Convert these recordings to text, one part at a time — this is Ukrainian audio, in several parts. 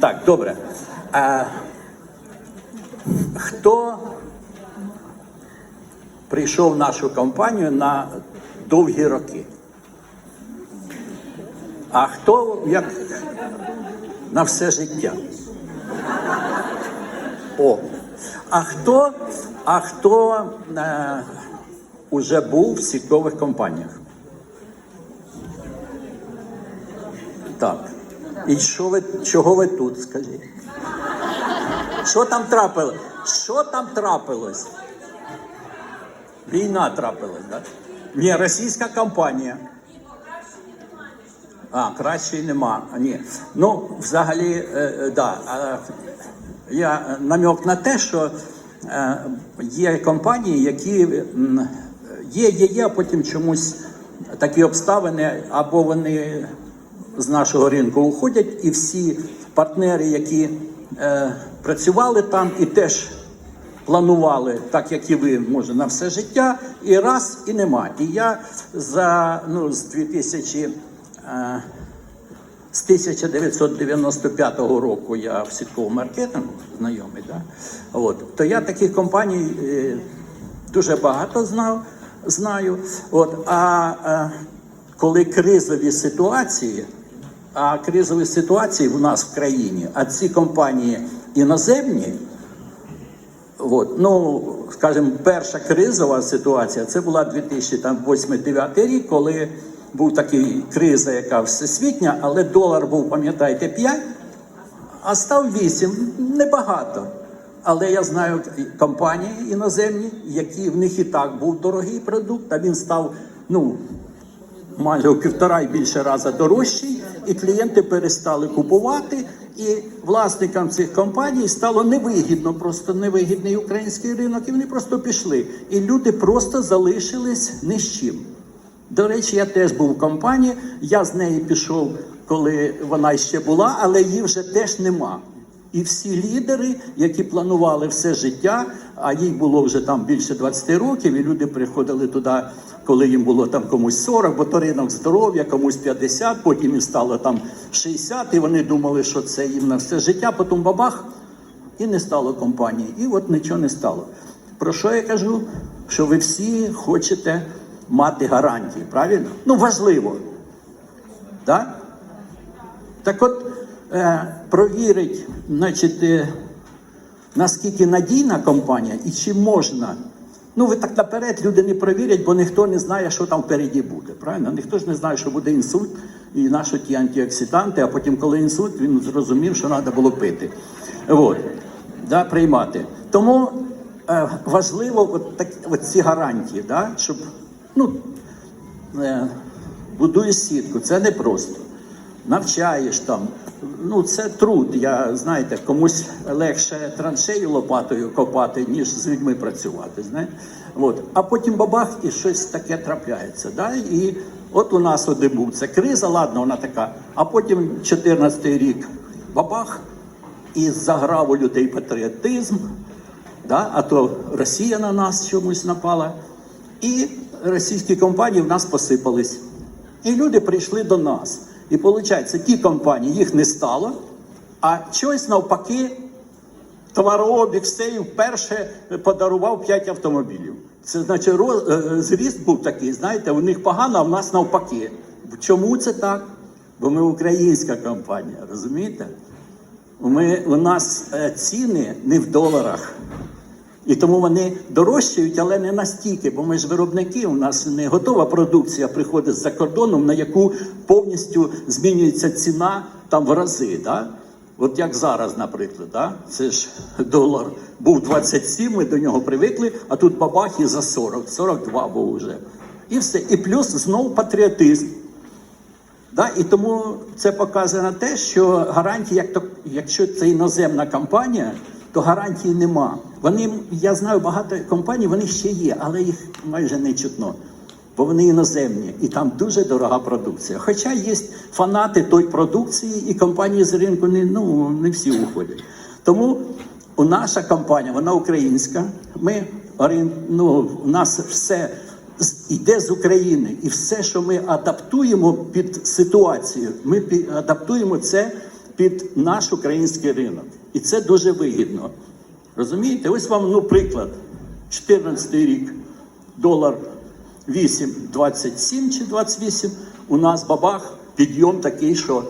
Так, добре. А, хто прийшов в нашу компанію на довгі роки? А хто як на все життя? О. А хто, а хто е, уже був в сіткових компаніях? Так. І що ви, чого ви тут, скажіть? Що там трапилось? Що там трапилось? Війна трапилась, так? Да? Ні, російська компанія. А, кращої нема. А, Ні. Ну, взагалі, е, е, да. Я намек на те, що е, є компанії, які є, є, є, а потім чомусь такі обставини, або вони з нашого ринку уходять, і всі партнери, які е, працювали там і теж планували, так як і ви, може, на все життя, і раз, і нема. І я за ну, з 2000, е, з 1995 року я в сітковому маркетингу знайомий, да? От, то я таких компаній е, дуже багато знав, знаю. От, а е, коли кризові ситуації, кризові ситуації в нас в країні, а ці компанії іноземні. От, ну, скажімо, перша кризова ситуація це була 2008-2009 рік, коли був такий криза, яка всесвітня, але долар був, пам'ятаєте, 5, а став 8, небагато. Але я знаю компанії іноземні, які в них і так був дорогий продукт, а він став ну, майже в півтора і більше рази дорожчий, і клієнти перестали купувати. І власникам цих компаній стало невигідно, просто невигідний український ринок, і вони просто пішли. І люди просто залишились ні з чим. До речі, я теж був в компанії, я з неї пішов, коли вона ще була, але її вже теж нема. І всі лідери, які планували все життя, а їй було вже там більше 20 років, і люди приходили туди, коли їм було там комусь 40, бо то ринок здоров'я, комусь 50, потім їм стало там 60, і вони думали, що це їм на все життя, потім бабах, і не стало компанії. І от нічого не стало. Про що я кажу? Що ви всі хочете мати гарантії, правильно? Ну, важливо. Так? Так от, провірить, значить, е, наскільки надійна компанія і чи можна. Ну, ви так наперед люди не провірять, бо ніхто не знає, що там впереді буде. Правильно? Ніхто ж не знає, що буде інсульт і на що ті антиоксиданти, а потім, коли інсульт, він зрозумів, що треба було пити. От. Да, приймати. Тому е, важливо от, так, от ці гарантії, да, щоб ну, е, будуєш сітку, це не просто. Навчаєш там. Ну, це труд. Я знаєте, комусь легше траншею лопатою копати, ніж з людьми працювати. Знаєте? От. А потім бабах і щось таке трапляється. Да? І от у нас один був це криза, ладно, вона така. А потім 14-й рік бабах, і заграв у людей патріотизм. Да? А то Росія на нас чомусь напала. І російські компанії в нас посипались. І люди прийшли до нас. І виходить, ті компанії їх не стало, а щось навпаки, товарообіг стеїв вперше подарував 5 автомобілів. Це значить, роз, е, зріст був такий, знаєте, у них погано, а в нас навпаки. Чому це так? Бо ми українська компанія, розумієте? Ми, у нас е, ціни не в доларах. І тому вони дорожчають, але не настільки, бо ми ж виробники. У нас не готова продукція приходить з-за кордоном, на яку повністю змінюється ціна там в рази. Да? От як зараз, наприклад, да? це ж долар був 27, ми до нього привикли, а тут бабах і за 40, 42 був вже. І все. І плюс знову патріотизм. Да? І тому це показує на те, що гарантії, як то, якщо це іноземна компанія, то гарантії нема. Вони, я знаю багато компаній, вони ще є, але їх майже не чутно. Бо вони іноземні, і там дуже дорога продукція. Хоча є фанати той продукції, і компанії з ринку не, ну, не всі уходять. Тому у наша компанія, вона українська. Ми ну, у нас все йде з України, і все, що ми адаптуємо під ситуацію, ми адаптуємо це під наш український ринок. І це дуже вигідно. Розумієте? Ось вам ну, приклад. 14 рік долар 8, 27 чи 28. У нас бабах підйом такий, що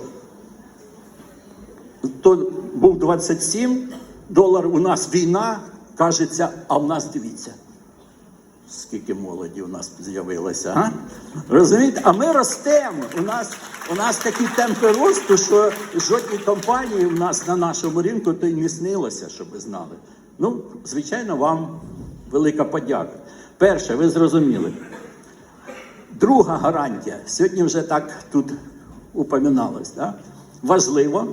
то був 27 долар, у нас війна, кажеться, а в нас дивіться. Скільки молоді у нас з'явилося, а? Розумієте? А ми ростемо. У нас, у нас такі темпи росту, що жодній компанії у нас на нашому ринку то й не снилося, щоб ви знали. Ну, звичайно, вам велика подяка. Перше, ви зрозуміли. Друга гарантія. Сьогодні вже так тут упоминалось. Да? Важливо,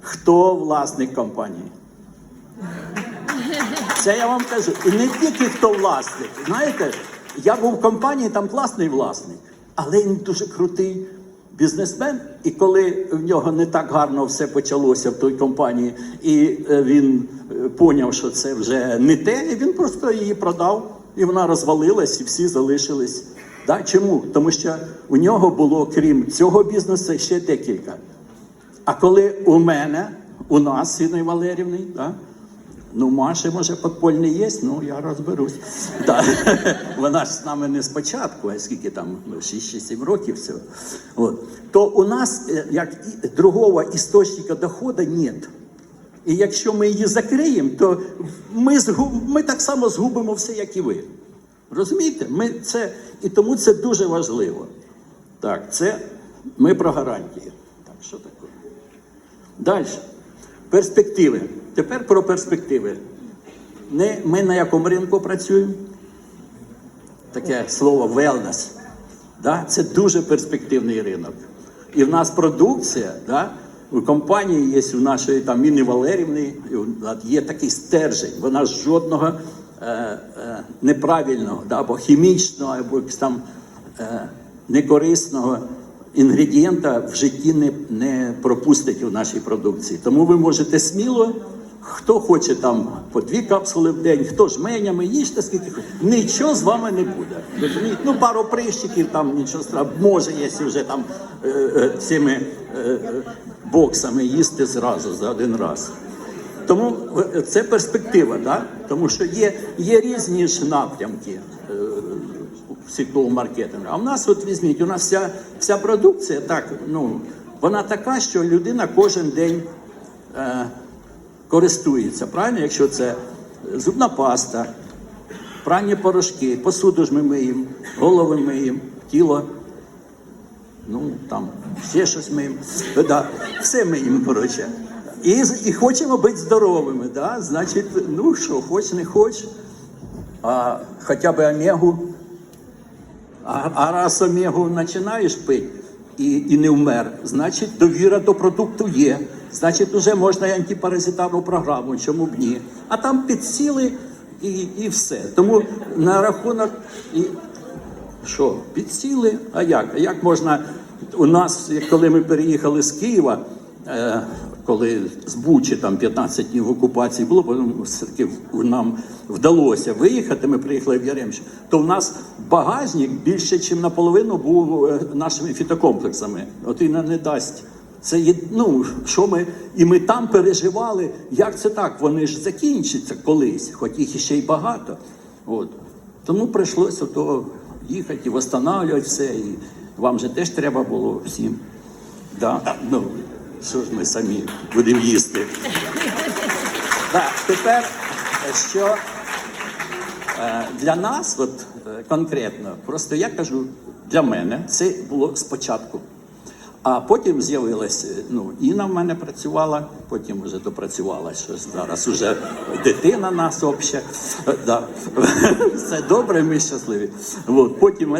хто власник компанії. Це я вам кажу. І не тільки хто власник. Знаєте, я був в компанії, там класний власник, але він дуже крутий бізнесмен. І коли в нього не так гарно все почалося в той компанії, і е, він е, поняв, що це вже не те, і він просто її продав, і вона розвалилась, і всі залишились. Да? Чому? Тому що у нього було, крім цього бізнесу, ще декілька. А коли у мене, у нас, Інної Валерівни, да? Ну, Маші, може, подпольний є, ну я розберусь. Да. Вона ж з нами не спочатку, а скільки там, ну, 6-7 років всього. От. То у нас е, як другого істочника доходу нет. І якщо ми її закриємо, то ми, згу- ми так само згубимо все, як і ви. Розумієте? Ми це, і тому це дуже важливо. Так, це ми про гарантії. Так, що таке? Далі. Перспективи. Тепер про перспективи. Не, ми на якому ринку працюємо? Таке слово wellness. Да? Це дуже перспективний ринок. І в нас продукція, да? у компанії є у нашої там Міни Валерівни, є такий стержень. Вона жодного е, е, неправильного, да? або хімічного, або там е, некорисного інгредієнта в житті не, не пропустить у нашій продукції. Тому ви можете сміло. Хто хоче там по дві капсули в день, хто жменями, їжте скільки хочете. Нічого з вами не буде. Ну, пару прищиків, там нічого страшного. Може, якщо вже там е, е, цими е, боксами їсти зразу за один раз. Тому це перспектива, да? тому що є, є різні ж напрямки е, сітового маркетингу. А в нас, от візьміть, у нас вся, вся продукція так, ну, вона така, що людина кожен день. Е, користується, правильно? Якщо це зубна паста, пральні порошки, посуду ж ми миємо, голови миємо, тіло. Ну, там ще щось миємо. Да, все миємо, коротше. І, і хочемо бути здоровими, да? значить, ну що, хоч не хоч, а хоча б омегу. А, а раз омегу починаєш пити і, і не вмер, значить довіра до продукту є. Значить, вже можна і антипаразитарну програму, чому б ні. А там підсіли і, і все. Тому на рахунок і що, підсіли? А як? А як можна у нас, коли ми переїхали з Києва, е, коли з Бучі там 15 днів окупації було, потім все-таки нам вдалося виїхати, ми приїхали в Яремче, то в нас багажник більше, ніж наполовину був е, нашими фітокомплексами. От і не дасть. Це ну, що ми, і ми там переживали, як це так, вони ж закінчаться колись, хоч їх іще й багато. От. Тому прийшлося то їхати і встановлювати все. І вам же теж треба було всім. Да? Ну, що ж ми самі будемо їсти. Так, тепер, е, що е, для нас, от е, конкретно, просто я кажу, для мене це було спочатку. А потім з'явилась, е, ну, Інна в мене працювала, потім вже допрацювала, що зараз уже дитина нас обще. Е, Да. Все добре, ми щасливі. От, потім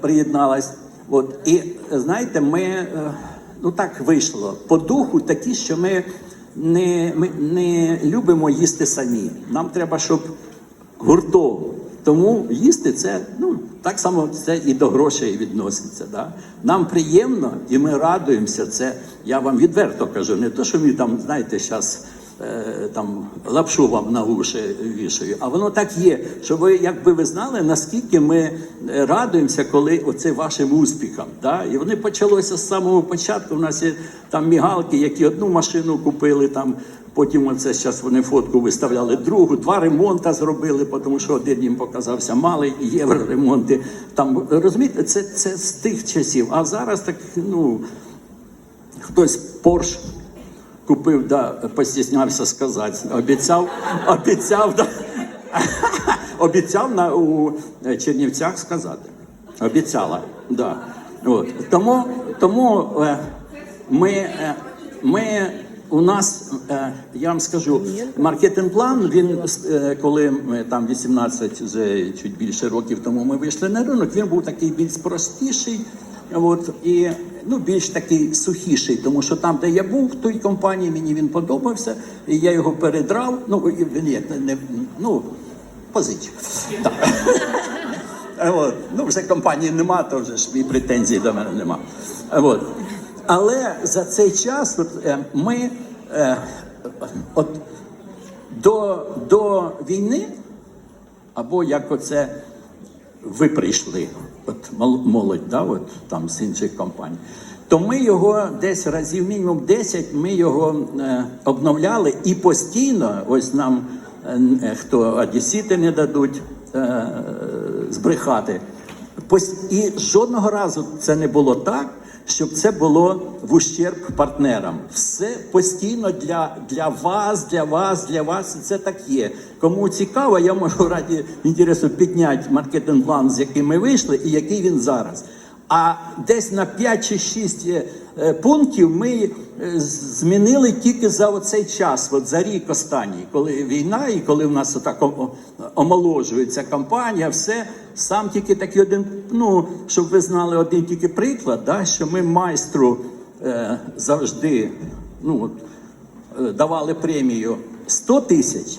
приєдналась. От, і знаєте, ми ну так вийшло. По духу такі, що ми не, ми не любимо їсти самі. Нам треба, щоб гуртово. Тому їсти це ну так само це і до грошей відноситься. Да? Нам приємно і ми радуємося. Це я вам відверто кажу. Не то, що ми там, знаєте, зараз там лапшу вам на уші вішаю. А воно так є. Що ви, якби ви знали, наскільки ми е, радуємося, коли оце вашим успіхам. Да? І вони почалося з самого початку. У нас є там мігалки, які одну машину купили там. Потім оце зараз вони фотку виставляли другу, два ремонта зробили, тому що один їм показався малий євроремонти. Там розумієте, це, це з тих часів. А зараз так, ну хтось Порш купив, да, постіснявся сказати. Обіцяв, обіцяв, да, обіцяв на у Чернівцях сказати. Обіцяла. Да. От. Тому, тому е, ми, е, ми у нас, е, я вам скажу, маркетинг-план, він, е, коли ми там 18, вже чуть більше років тому ми вийшли на ринок, він був такий більш простіший. От, і ну, більш такий сухіший, тому що там, де я був, в той компанії, мені він подобався, і я його передрав. Ну, і- ні, не, ну позич. От. Ну, вже компанії нема, то вже ж і претензій до мене нема. Але за цей час е, ми е, от, до, до війни, або як оце ви прийшли, от молодь, да, от, там з інших компаній, то ми його десь разів мінімум 10 ми його е, обновляли і постійно, ось нам е, е, хто одесіти не дадуть е, збрехати. І жодного разу це не було так, щоб це було в ущерб партнерам. Все постійно для, для вас, для вас, для вас. І це так є. Кому цікаво, я можу раді інтересу підняти маркетинг-план, з яким ми вийшли, і який він зараз. А десь на 5 чи 6 е, пунктів ми е, змінили тільки за оцей час, от за рік останній, коли війна і коли в нас отак омоложується кампанія, все сам тільки такий один. Ну щоб ви знали один тільки приклад, да, що ми майстру е, завжди ну, от, е, давали премію 100 тисяч.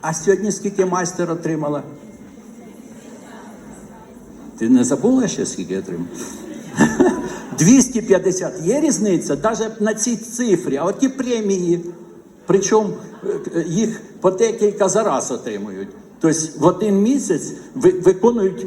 А сьогодні скільки майстер отримала? Ти не забула ще, скільки я отримав? 250. Є різниця навіть на цій цифрі, а от ті премії, причому е, їх по декілька за раз отримують. Тобто в один місяць ви- виконують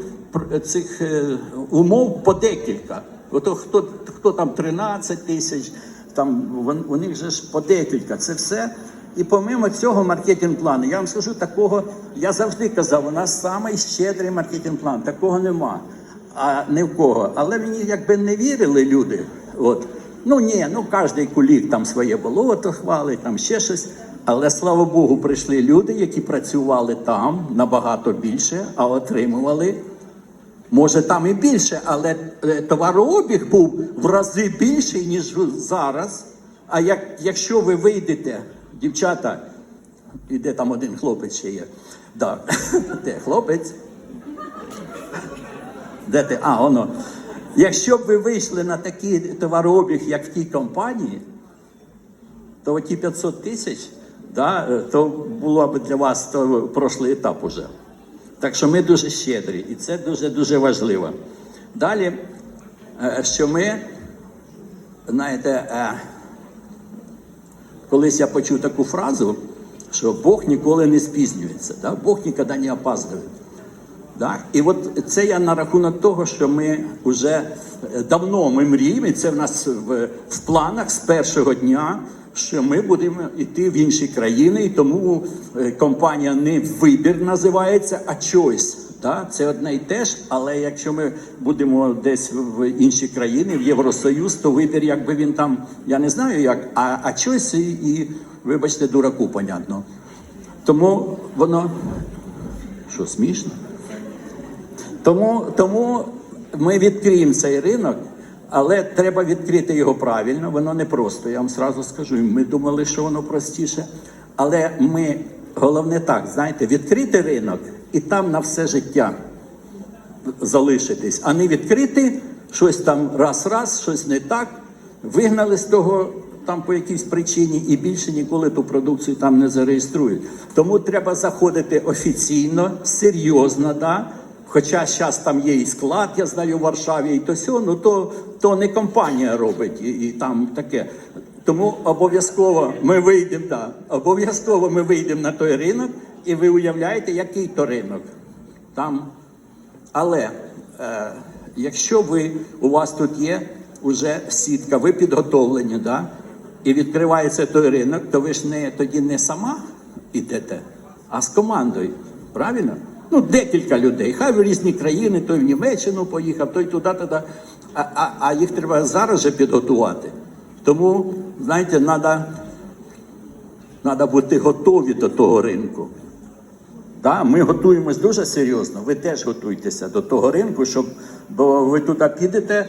цих е, умов по декілька. Ото хто, хто там 13 тисяч, там вон- у них же ж по декілька. Це все. І помимо цього маркетинг-плану, я вам скажу, такого, я завжди казав, у нас самий щедрий маркетинг-план, такого нема. А не в кого. Але мені якби не вірили люди. От. Ну ні, ну кожен кулік там своє болото хвалить, там ще щось. Але слава Богу, прийшли люди, які працювали там набагато більше, а отримували. Може, там і більше, але е, товарообіг був в рази більший, ніж зараз. А як, якщо ви вийдете, дівчата, і там один хлопець ще є. Да. Де хлопець? Де ти? А, воно. Якщо б ви вийшли на такий товарообіг, як в тій компанії, то оті 500 тисяч, да, е, то було б для вас то прошлий етап уже. Так що ми дуже щедрі, і це дуже-дуже важливо. Далі, е, що ми, знаєте, е, колись я почув таку фразу, що Бог ніколи не спізнюється, да? Бог ніколи не опаздує. Так? І от це я на рахунок того, що ми вже давно ми мріємо, і це в нас в, в планах з першого дня, що ми будемо йти в інші країни, і тому е, компанія не вибір називається, а choice. Так? Це одне і те ж, але якщо ми будемо десь в інші країни, в Євросоюз, то вибір, якби він там, я не знаю як, а, а choice і, і, вибачте, дураку, понятно. Тому воно що смішно? Тому, тому ми відкриємо цей ринок, але треба відкрити його правильно. Воно не просто, я вам сразу скажу. Ми думали, що воно простіше. Але ми головне так, знаєте, відкрити ринок і там на все життя залишитись, а не відкрити щось там раз-раз, щось не так, вигнали з того там по якійсь причині і більше ніколи ту продукцію там не зареєструють. Тому треба заходити офіційно, серйозно, да? Хоча зараз там є і склад, я знаю, в Варшаві, і то сьо, ну то, то не компанія робить, і, і там таке. Тому обов'язково ми вийдемо, да, обов'язково ми вийдемо на той ринок, і ви уявляєте, який то ринок. Там. Але е, якщо ви, у вас тут є вже сітка, ви підготовлені, да, і відкривається той ринок, то ви ж не, тоді не сама йдете, а з командою. Правильно? Ну, декілька людей. Хай в різні країни, той в Німеччину поїхав, той туди, туди. А, а, а їх треба зараз же підготувати. Тому, знаєте, треба бути готові до того ринку. Да, ми готуємось дуже серйозно. Ви теж готуйтеся до того ринку, щоб бо ви туди підете,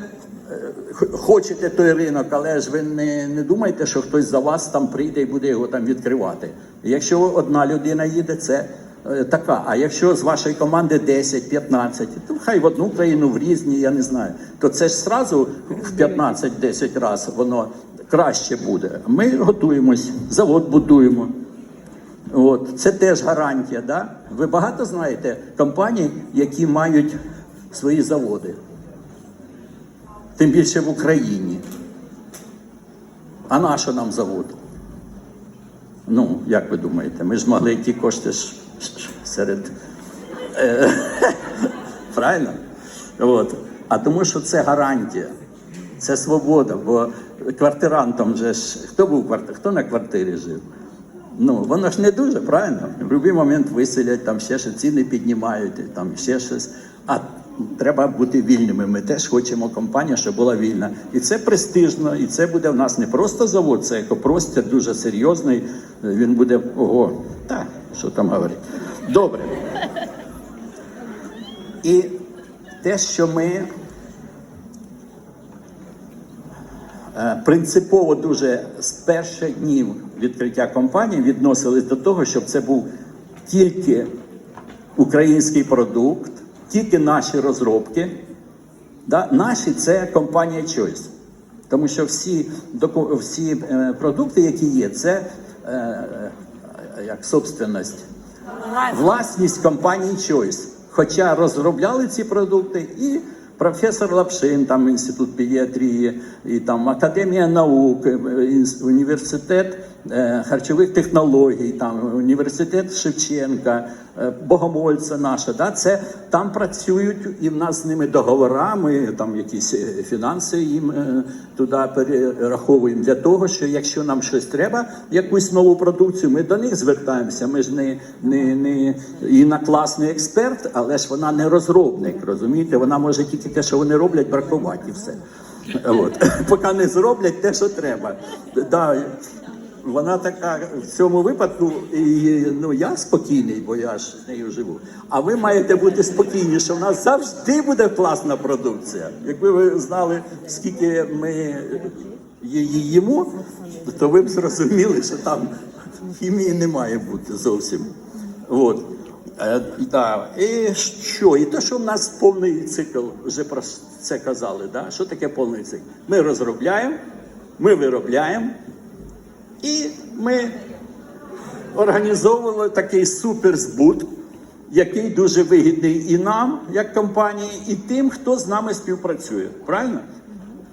е, хочете той ринок, але ж ви не, не думайте, що хтось за вас там прийде і буде його там відкривати. Якщо одна людина їде, це е, така. А якщо з вашої команди 10-15, то хай в одну країну, в різні, я не знаю, то це ж зразу в 15-10 разів воно краще буде. Ми готуємось, завод будуємо. От, це теж гарантія. Да? Ви багато знаєте компаній, які мають свої заводи. Тим більше в Україні. А на що нам завод? Ну, як ви думаєте, ми ж могли ті кошти ж серед. Е, правильно? От. А тому що це гарантія, це свобода, бо квартирантом же ж хто був квартир, хто на квартирі жив? Ну, воно ж не дуже, правильно? В будь-який момент виселять, там ще щось ціни піднімають, там ще щось. А треба бути вільними. Ми теж хочемо компанія, щоб була вільна. І це престижно, і це буде в нас не просто завод, це екопростір дуже серйозний. Він буде ого, так, що там говорить. Добре. І те, що ми Е, принципово дуже з перших днів відкриття компанії відносились до того, щоб це був тільки український продукт, тільки наші розробки. Да? Наші це компанія Choice. Тому що всі, всі е, продукти, які є, це е, е, як собственність, власність компанії Choice. Хоча розробляли ці продукти і професор Лапшин, там інститут педіатрії, і там Академія наук, е, університет е, харчових технологій, там університет Шевченка, е, Богомольця наша. Да? Це там працюють і в нас з ними договорами, там якісь е, фінанси їм е, туди перераховуємо для того, що якщо нам щось треба, якусь нову продукцію, ми до них звертаємося. Ми ж не, не, не Інна класний експерт, але ж вона не розробник, розумієте? Вона може тільки те, що вони роблять, бракувати і все. От. Поки не зроблять те, що треба. Да, вона така в цьому випадку, і, ну я спокійний, бо я ж з нею живу. А ви маєте бути спокійні, що в нас завжди буде класна продукція. Якби ви знали, скільки ми її їмо, то ви б зрозуміли, що там хімії не має бути зовсім. От. Е, да. І що? І те, що в нас повний цикл, вже про це казали. Да? Що таке повний цикл? Ми розробляємо, ми виробляємо, і ми організовували такий суперзбут, який дуже вигідний і нам, як компанії, і тим, хто з нами співпрацює. Правильно?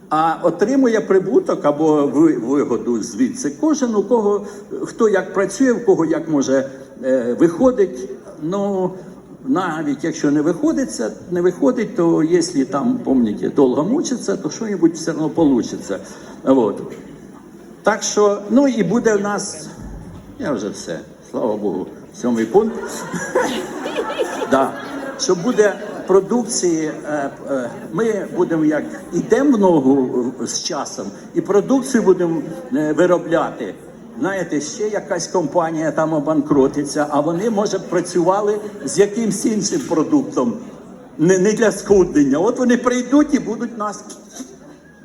А отримує прибуток або вигоду звідси кожен, у кого хто як працює, в кого як може е, виходить. Ну навіть якщо не виходиться, не виходить, то якщо там, пам'ятаєте, довго мучиться, то щось все одно вийде. Так що, ну і буде в нас, я вже все, слава Богу, сьомий пункт. да. Що буде продукції, е, е, ми будемо як йдемо в ногу з часом, і продукцію будемо е, виробляти. Знаєте, ще якась компанія там обанкротиться, а вони, може, працювали з якимсь іншим продуктом, не, не для схуднення. От вони прийдуть і будуть нас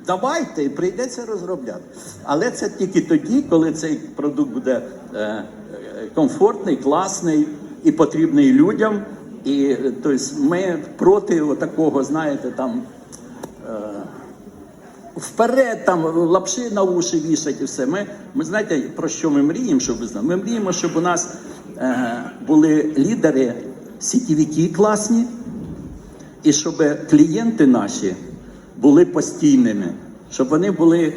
Давайте прийдеться розробляти. Але це тільки тоді, коли цей продукт буде е, комфортний, класний і потрібний людям. І тобто, ми проти такого, знаєте, там е, вперед там лапши на уші вішать і все. Ми, ми знаєте, про що ми мріємо, щоб ви знали? Ми мріємо, щоб у нас е, були лідери сітєвіки класні, і щоб клієнти наші були постійними, щоб вони були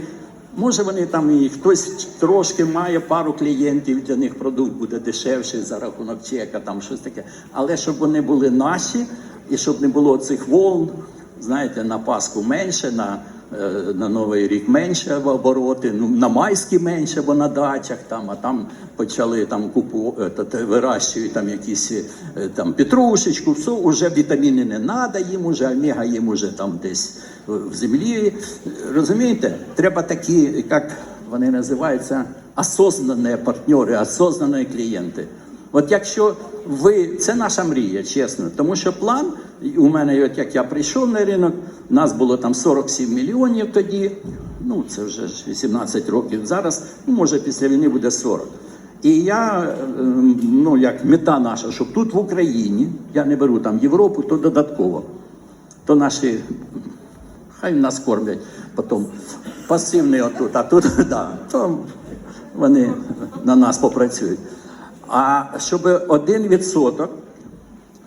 Може, вони там і хтось трошки має пару клієнтів, для них продукт буде дешевший за рахунок чека, там щось таке. Але щоб вони були наші, і щоб не було цих волн, знаєте, на Пасху менше, на, е, на Новий рік менше в обороти, ну, на майські менше, бо на дачах там, а там почали там купу, е, вирощують там якісь е, там петрушечку, все, уже вітаміни не треба їм, уже омега їм уже там десь в землі. Розумієте, треба такі, як вони називаються, осознані партнери, осознані клієнти. От якщо ви, це наша мрія, чесно, тому що план у мене, от як я прийшов на ринок, нас було там 47 мільйонів тоді. Ну це вже ж 18 років. Зараз, ну може, після війни буде 40. І я, е, ну як мета наша, щоб тут в Україні, я не беру там Європу, то додатково. То наші, хай нас кормлять потім пасивний отут, а тут, да, то вони на нас попрацюють. А щоб один відсоток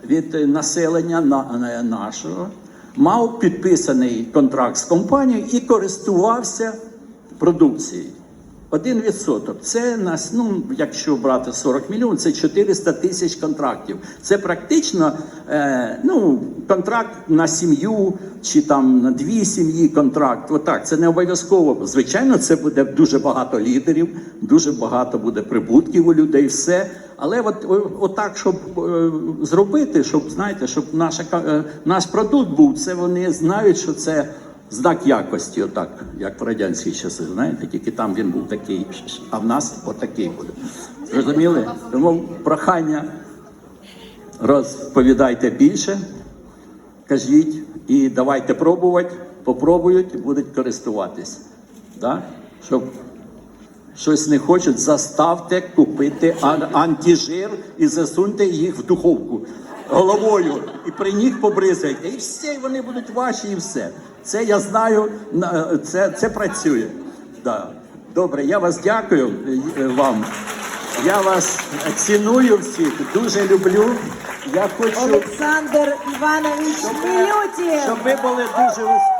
від е, населення на, на- нашого мав підписаний контракт з компанією і користувався продукцією. Один відсоток. Це нас, ну якщо брати 40 мільйонів, це 400 тисяч контрактів. Це практично е, ну, контракт на сім'ю чи там на дві сім'ї контракт. Отак, це не обов'язково. Звичайно, це буде дуже багато лідерів, дуже багато буде прибутків у людей, все. Але от, отак, щоб е, зробити, щоб знаєте, щоб наша, е, наш продукт був, це вони знають, що це знак якості, отак, як в радянські часи, знаєте, тільки там він був такий, а в нас отакий буде. Зрозуміли? Тому прохання розповідайте більше, кажіть і давайте пробувати, попробують будуть користуватись. Да? Щоб щось не хочуть, заставте купити ан- антижир і засуньте їх в духовку головою. І при них побризайте. І всі вони будуть ваші, і все. Це я знаю, на- це, це працює. Да. Добре, я вас дякую е, вам. Я вас ціную всіх, дуже люблю. Я хочу, Олександр Іванович Мілютін. щоб ви були дуже успішні.